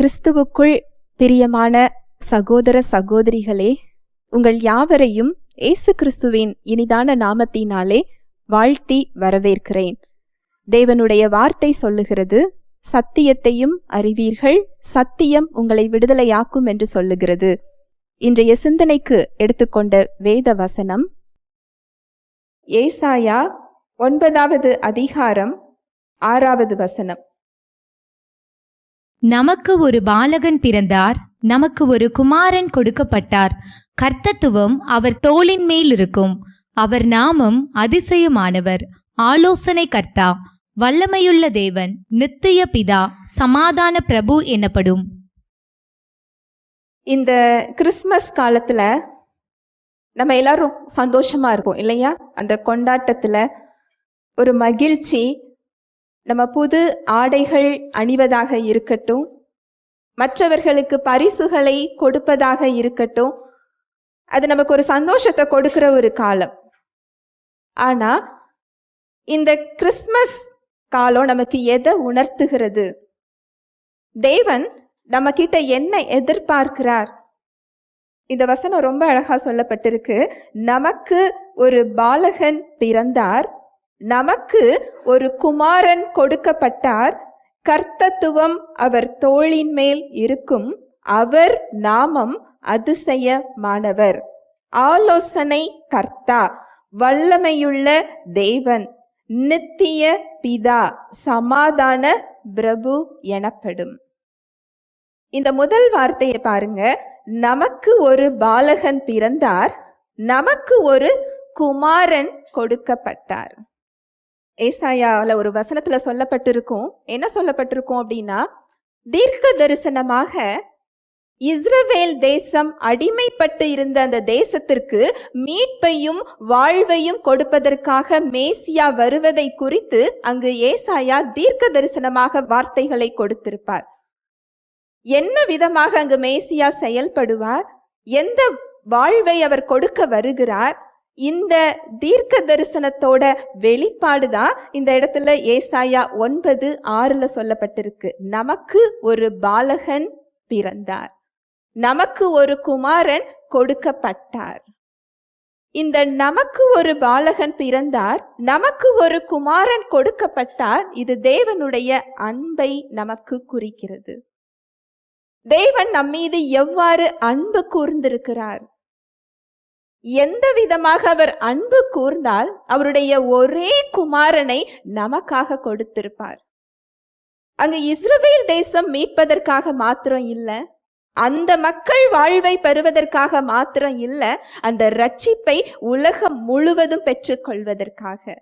கிறிஸ்துவுக்குள் பிரியமான சகோதர சகோதரிகளே உங்கள் யாவரையும் இயேசு கிறிஸ்துவின் இனிதான நாமத்தினாலே வாழ்த்தி வரவேற்கிறேன். தேவனுடைய வார்த்தை சொல்லுகிறது சத்தியத்தையும் அறிவீர்கள் சத்தியம் உங்களை விடுதலையாக்கும் என்று சொல்லுகிறது. இன்றைய சிந்தனைக்கு எடுத்துக்கொண்ட வேத வசனம் ஏசாயா ஒன்பதாவது அதிகாரம் ஆறாவது வசனம். நமக்கு ஒரு பாலகன் பிறந்தார் நமக்கு ஒரு குமாரன் கொடுக்கப்பட்டார். கர்த்தத்துவம் அவர் தோளின் மேல் இருக்கும். அவர் நாமம் அதிசயமானவர். ஆலோசனை கர்த்தா வல்லமையுள்ள தேவன் நித்திய பிதா சமாதான பிரபு எனப்படும். இந்த கிறிஸ்மஸ் காலத்துல நம்ம எல்லாரும் சந்தோஷமா இருப்போம் இல்லையா? அந்த கொண்டாட்டத்துல ஒரு மகிழ்ச்சி நம்ம புது ஆடைகள் அணிவதாக இருக்கட்டும் மற்றவர்களுக்கு பரிசுகளை கொடுப்பதாக இருக்கட்டும் அது நமக்கு ஒரு சந்தோஷத்தை கொடுக்கிற ஒரு காலம். ஆனா இந்த கிறிஸ்மஸ் காலம் நமக்கு எதை உணர்த்துகிறது? தேவன் நம்ம கிட்ட என்ன எதிர்பார்க்கிறார்? இந்த வசனம் ரொம்ப அழகா சொல்லப்பட்டிருக்கு. நமக்கு ஒரு பாலகன் பிறந்தார். நமக்கு ஒரு குமாரன் கொடுக்கப்பட்டார். கர்த்தத்துவம் அவர் தோளின் மேல் இருக்கும். அவர் நாமம் அதிசயமானவர். ஆலோசனை கர்த்தா வல்லமையுள்ள தேவன் நித்திய பிதா சமாதான பிரபு எனப்படும். இந்த முதல் வார்த்தையை பாருங்க. நமக்கு ஒரு பாலகன் பிறந்தார். நமக்கு ஒரு குமாரன் கொடுக்கப்பட்டார். ஏசாயாவில் ஒரு வசனத்தில் சொல்லப்பட்டிருக்கும். என்ன சொல்லப்பட்டிருக்கும் அப்படின்னா தீர்க்க தரிசனமாக இஸ்ரவேல் தேசம் அடிமைப்பட்டு இருந்த அந்த தேசத்திற்கு மீட்பையும் வாழ்வையும் கொடுப்பதற்காக மேசியா வருவதை குறித்து அங்கு ஏசாயா தீர்க்க தரிசனமாக வார்த்தைகளை கொடுத்திருப்பார். என்ன விதமாக அங்கு மேசியா செயல்படுவார்? எந்த வாழ்வை அவர் கொடுக்க வருகிறார்? இந்த தீர்க்க தரிசனத்தோட வெளிப்பாடு தான் இந்த இடத்துல ஏசாயா ஒன்பது ஆறுல சொல்லப்பட்டிருக்கு. நமக்கு ஒரு பாலகன் பிறந்தார். நமக்கு ஒரு குமாரன் கொடுக்கப்பட்டார். இந்த நமக்கு ஒரு பாலகன் பிறந்தார் நமக்கு ஒரு குமாரன் கொடுக்கப்பட்டார் இது தேவனுடைய அன்பை நமக்கு குறிக்கிறது. தேவன் நம்மீது எவ்வாறு அன்பு கூர்ந்திருக்கிறார்? எந்த விதமாக அவர் அன்பு கூர்ந்தால் அவருடைய ஒரே குமாரனை நமக்காக கொடுத்திருப்பார். அங்கு இஸ்ரவேல் தேசம் மீட்பதற்காக மாத்திரம் இல்லை அந்த மக்கள் வாழ்வை பெறுவதற்காக மாத்திரம் இல்ல அந்த ரட்சிப்பை உலகம் முழுவதும் பெற்றுக்கொள்வதற்காக.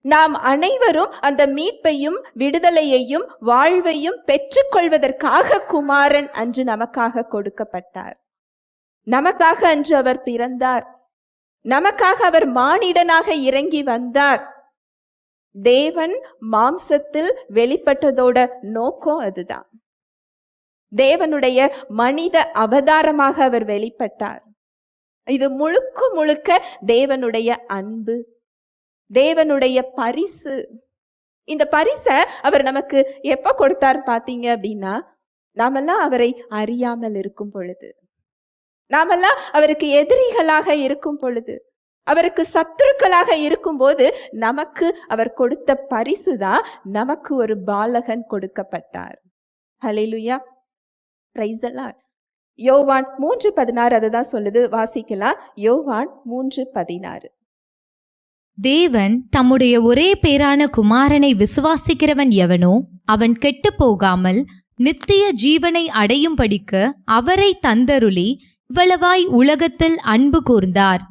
நாம் அனைவரும் அந்த மீட்பையும் விடுதலையையும் வாழ்வையும் பெற்றுக்கொள்வதற்காக குமாரன் அன்று நமக்காக கொடுக்கப்பட்டார். நமக்காக அன்று அவர் பிறந்தார். நமக்காக அவர் மானிடனாக இறங்கி வந்தார். தேவன் மாம்சத்தில் வெளிப்பட்டதோட நோக்கம் அதுதான். தேவனுடைய மனித அவதாரமாக அவர் வெளிப்பட்டார். இது முழுக்க முழுக்க தேவனுடைய அன்பு தேவனுடைய பரிசு. இந்த பரிசை அவர் நமக்கு எப்ப கொடுத்தார் பாத்தீங்க அப்படின்னா நாமெல்லாம் அவரை அறியாமல் இருக்கும் பொழுது. நாமெல்லாம் அவருக்கு எதிரிகளாக இருக்கும் பொழுது அவருக்கு சத்துருக்களாக இருக்கும்போது நமக்கு அவர் கொடுத்த பரிசு தான் நமக்கு ஒரு பாலகன் கொடுக்கப்பட்டார். ஹalleluya. பிரைஸ் யோவான் மூன்று பதினாறு அதை தான் சொல்லுது வாசிக்கலாம். யோவான் மூன்று பதினாறு. தேவன் தம்முடைய ஒரே பேரான குமாரனை விசுவாசிக்கிறவன் எவனோ அவன் கெட்டு போகாமல் நித்திய ஜீவனை அடையும்படிக்கு அவரை தந்தருளி இவ்வளவாய் உலகத்தில் அன்பு கூர்ந்தார்.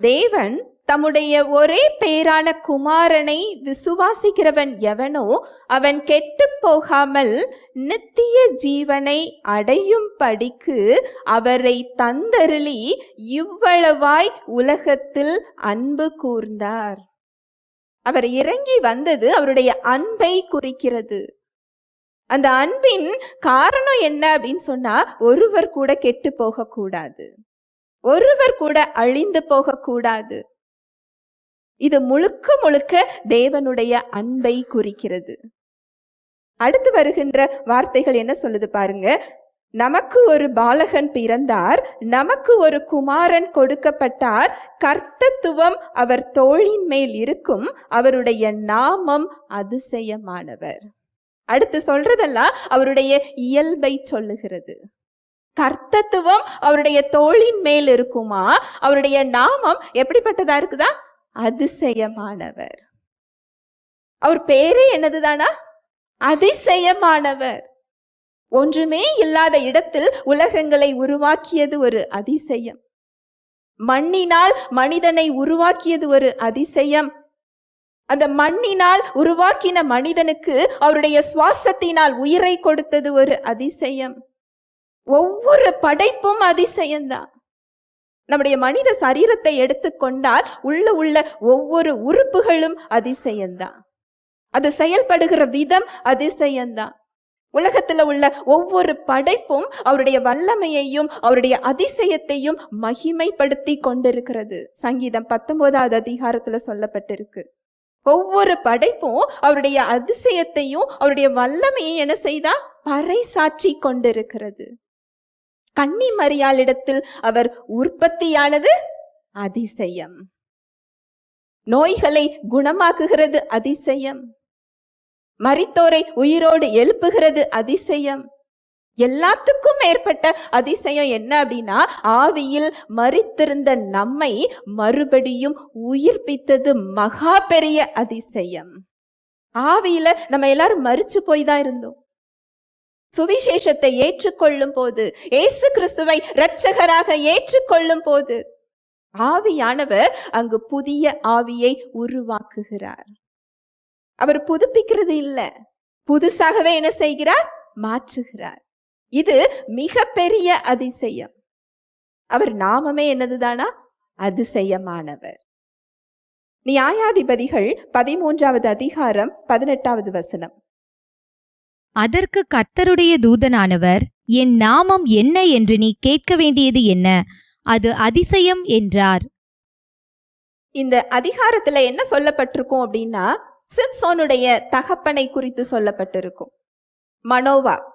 தேவன் தம்முடைய ஒரே பேரான குமாரனை விசுவாசிக்கிறவன் எவனோ அவன் கெட்டு போகாமல் நித்திய ஜீவனை அடையும் படிக்கு அவரை தந்தருளி இவ்வளவாய் உலகத்தில் அன்பு கூர்ந்தார். அவர் இறங்கி வந்தது அவருடைய அன்பை குறிக்கிறது. அந்த அன்பின் காரணம் என்ன அப்படின்னு சொன்னா ஒருவர் கூட கெட்டு போகக்கூடாது. ஒருவர் கூட அழிந்து போகக்கூடாது. இது முழுக்க முழுக்க தேவனுடைய அன்பை குறிக்கிறது. அடுத்து வருகின்ற வார்த்தைகள் என்ன சொல்லுது பாருங்க. நமக்கு ஒரு பாலகன் பிறந்தார் நமக்கு ஒரு குமாரன் கொடுக்கப்பட்டார் கர்த்தத்துவம் அவர் தோளின் மேல் இருக்கும் அவருடைய நாமம் அதிசயமானவர். அடுத்து சொல்றதெல்லாம் அவருடைய இயல்பை சொல்லுகிறது. கர்த்தத்துவம் அவருடைய தோளின் மேல் இருக்குமா? அவருடைய நாமம் எப்படிப்பட்டதா இருக்குதா? அதிசயமானவர். அவர் பேரே என்னதுதானா? அதிசயமானவர். ஒன்றுமே இல்லாத இடத்தில் உலகங்களை உருவாக்கியது ஒரு அதிசயம். மண்ணினால் மனிதனை உருவாக்கியது ஒரு அதிசயம். அந்த மண்ணினால் உருவாக்கின மனிதனுக்கு அவருடைய சுவாசத்தினால் உயிரை கொடுத்தது ஒரு அதிசயம். ஒவ்வொரு படைப்பும் அதிசயம்தான். நம்முடைய மனித சரீரத்தை எடுத்துக்கொண்டால் உள்ள உள்ள ஒவ்வொரு உறுப்புகளும் அதிசயம்தான். அது செயல்படுகிற விதம் அதிசயம்தான். உலகத்துல உள்ள ஒவ்வொரு படைப்பும் அவருடைய வல்லமையையும் அவருடைய அதிசயத்தையும் மகிமைப்படுத்தி கொண்டிருக்கிறது. சங்கீதம் பத்தொன்பதாவது அதிகாரத்துல சொல்லப்பட்டிருக்கு. ஒவ்வொரு படைப்பும் அவருடைய அதிசயத்தையும் அவருடைய வல்லமையை என்ன செய்தா? பறைசாற்றி கொண்டிருக்கிறது. கன்னி மரியாளிடத்தில் அவர் உற்பத்தியானது அதிசயம். நோய்களை குணமாக்குகிறது அதிசயம். மரித்தோரை உயிரோடு எழுப்புகிறது அதிசயம். எல்லாத்துக்கும் மேற்பட்ட அதிசயம் என்ன அப்படின்னா ஆவியில் மறித்திருந்த நம்மை மறுபடியும் உயிர்ப்பித்தது மகா பெரிய அதிசயம். ஆவியில நம்ம எல்லாரும் மறிச்சு போய் தான் இருந்தோம். சுவிசேஷத்தை ஏற்றுக்கொள்ளும் போது இயேசு கிறிஸ்துவை இரட்சகராக ஏற்றுக்கொள்ளும் போது ஆவியானவர் அங்கு புதிய ஆவியை உருவாக்குகிறார். அவர் புதுப்பிக்கிறது இல்லை. புதுசாகவே என்ன செய்கிறார்? மாற்றுகிறார். இது மிக பெரிய அதிசயம். அவர் நாமமே என்னதுதானா? அதிசயமானவர். நியாயாதிபதிகள் பதிமூன்றாவது அதிகாரம் பதினெட்டாவது வசனம். அதற்கு கர்த்தருடைய தூதனானவர் என் நாமம் என்ன என்று நீ கேட்க வேண்டியது என்ன? அது அதிசயம் என்றார். இந்த அதிகாரத்துல என்ன சொல்லப்பட்டிருக்கும் அப்படின்னா சிம்சோனுடைய தகப்பனை குறித்து சொல்லப்பட்டிருக்கும். மனோவா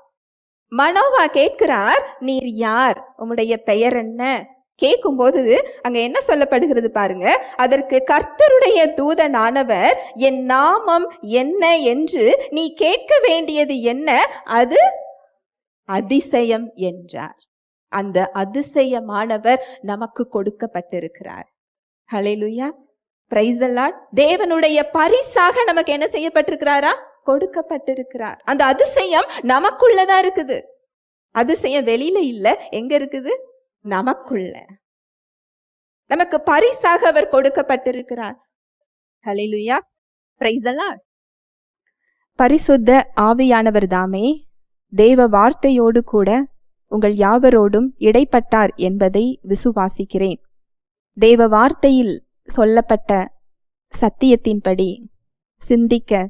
மனோவா கேட்கிறார் நீர் யார்? உம்முடைய பெயர் என்ன? கேட்கும்போது அங்க என்ன சொல்லப்படுகிறது பாருங்க. அதற்கு கர்த்தருடைய தூதனானவர் என் நாமம் என்ன என்று நீ கேட்க வேண்டியது என்ன? அது அதிசயம் என்றார். அந்த அதிசயமானவர் நமக்கு கொடுக்கப்பட்டிருக்கிறார். ஹலெலுயா பிரைஸ் தேவனுடைய பரிசாக நமக்கு என்ன செய்யப்பட்டிருக்கிறாரா? கொடுக்கப்பட்டிருக்கிறார். அந்த அதிசயம் நமக்குள்ளதான் இருக்குது. அதிசயம் வெளியில இல்ல. எங்க இருக்குது? நமக்குள்ள. நமக்கு பரிசாக அவர் கொடுக்கப்பட்டிருக்கிறார். ஹalleluya பிரைஸ் பரிசுத்த ஆவியானவர் தாமே தேவ வார்த்தையோடு கூட உங்கள் யாவரோடும் இடைப்பட்டார் என்பதை விசுவாசிக்கிறேன். தேவ வார்த்தையில் சொல்லப்பட்ட சத்தியத்தின்படி சிந்திக்க